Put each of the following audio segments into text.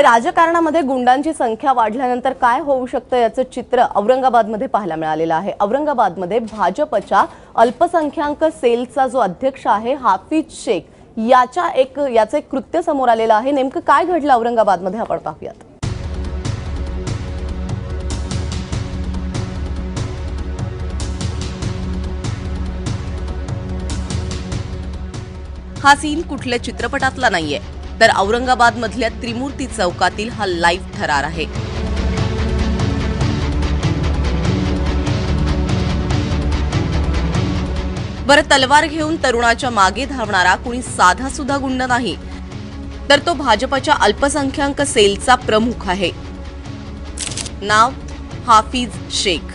राजकारणामध्ये गुंडांची संख्या वाढल्यानंतर काय होऊ शकतं याचं चित्र औरंगाबादमध्ये पाहायला मिळालेलं आहे. औरंगाबादमध्ये भाजपच्या अल्पसंख्याक सेलचा जो अध्यक्ष आहे हाफिज शेख याच्या एक याचं एक कृत्य समोर आलेलं आहे. नेमकं काय घडलं औरंगाबादमध्ये आपण पाहूयात. हा सीन कुठल्या चित्रपटातला नाहीये. तर औरंगाबाद मधल्या त्रिमूर्ती चौकातील हा लाईव्ह थरार आहे. बरं तलवार घेऊन तरुणाच्या मागे धावणारा कुणी साधा सुद्धा गुंड नाही. तर तो भाजपच्या अल्पसंख्याक सेलचा प्रमुख आहे. नाव हाफिज शेख.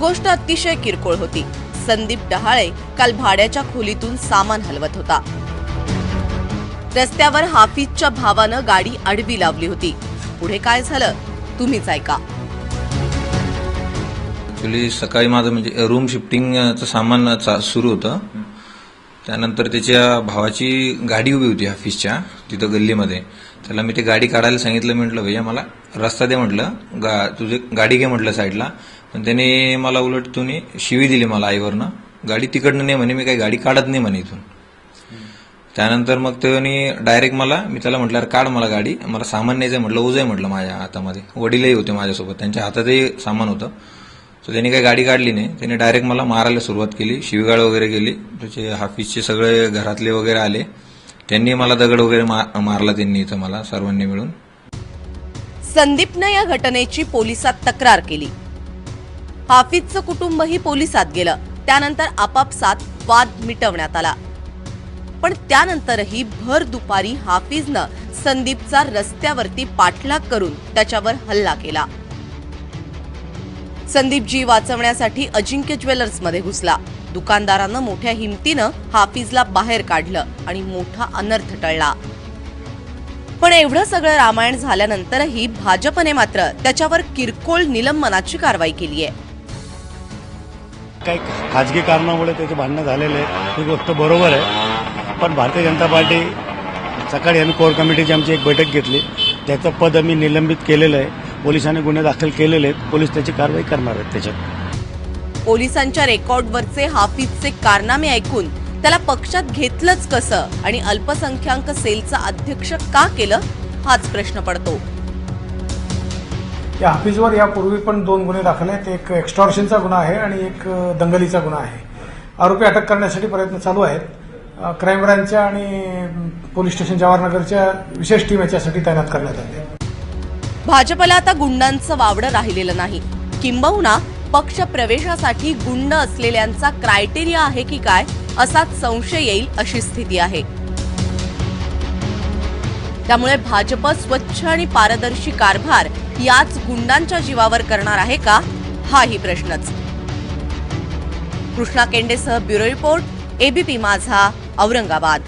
गोष्ट अतिशय किरकोळ होती. संदीप डहाळे काल भाड्याच्या खोलीतून सामान हलवत होता. रस्त्यावर हाफिजच्या भावानं गाडी आडवी लावली होती. पुढे काय झालं? तुम्हीच ऐका. ऍक्च्युली सकाळी माझं म्हणजे रूम शिफ्टिंगचं सामान चा- सुरू होतं. त्यानंतर त्याच्या भावाची गाडी उभी होती हाफिजच्या तिथं गल्लीमध्ये. त्याला मी ते गाडी काढायला सांगितलं म्हटलं भैया मला रस्ता दे म्हटलं. गा तुझे गाडी घे म्हटलं साईडला. पण त्याने मला उलट तुम्ही शिवी दिली मला आईवरनं. गाडी तिकडनं नाही म्हणे मी काही गाडी काढत नाही म्हणे इथून. त्यानंतर मग त्याने डायरेक्ट मला मी त्याला म्हटलं काढ मला गाडी. मला सामान न्यायचं आहे." म्हटलं ओझं आहे म्हटलं माझ्या हातामध्ये. वडीलही होते माझ्यासोबत. त्यांच्या हातातही सामान होतं. सो त्यांनी काही गाडी काढली नाही. त्यांनी डायरेक्ट मला मारायला सुरुवात केली. शिवीगाळ वगैरे केली त्याचे हाफिजचे सगळे घरातले वगैरे आले. त्यांनी मला दगड वगैरे मा- मारला त्यांनी इथं मला सर्वांनी मिळून. संदीपनं या घटनेची पोलिसात तक्रार केली. हाफिजचं कुटुंबही पोलिसात गेलं. त्यानंतर आपापसात वाद मिटवण्यात आला. पण त्यानंतरही भर दुपारी हाफिजनं संदीपचा रस्त्यावरती पाठलाग करून त्याच्यावर हल्ला केला. संदीप जी वाचवण्यासाठी अजिंक्य ज्वेलर्समध्ये घुसला. दुकानदारानं मोठ्या हिमतीनं हाफिजला बाहेर काढलं आणि मोठा अनर्थ टळला. पण एवढं सगळं रामायण झाल्यानंतरही भाजपने मात्र त्याच्यावर किरकोळ निलंबनाची कारवाई केली आहे काही खाजगी कारणामुळे त्याचे भांडणं झालेले ही गोष्ट बरोबर आहे. पण भारतीय जनता पार्टी सकाळी आम्ही कोर कमिटीची आमची एक बैठक घेतली. त्याचं पद आम्ही निलंबित केलेलं आहे. पोलिसांनी गुन्हे दाखल केलेले आहेत. पोलीस त्याची कारवाई करणार आहेत त्याच्यात. पोलिसांच्या रेकॉर्डवरचे हाफिजचे कारनामे ऐकून त्याला पक्षात घेतलंच कसं आणि अल्पसंख्याक सेलचा अध्यक्ष का केलं हाच प्रश्न पडतो. या हाफिजवर यापूर्वी पण दोन गुन्हे दाखल आहेत. एक एक्स्टॉर्शनचा गुन्हा आहे आणि एक दंगलीचा गुन्हा आहे. आरोपी अटक करण्यासाठी प्रयत्न चालू आहेत. क्राईम ब्रांचच्या आणि पोलीस स्टेशन जवाहरनगरच्या विशेष टीम याच्यासाठी तैनात करण्यात आली भाजपला आता गुंडांचं वावडं राहिलेलं नाही. किंबहुना पक्ष प्रवेशासाठी गुंड असलेल्यांचा क्रायटेरिया आहे की काय असाच संशय येईल अशी स्थिती आहे. त्यामुळे भाजप स्वच्छ आणि पारदर्शी कारभार याच गुंडांच्या जीवावर करणार आहे का हाही प्रश्नच. Krishna केंडेसह bureau report ABP Majha Aurangabad.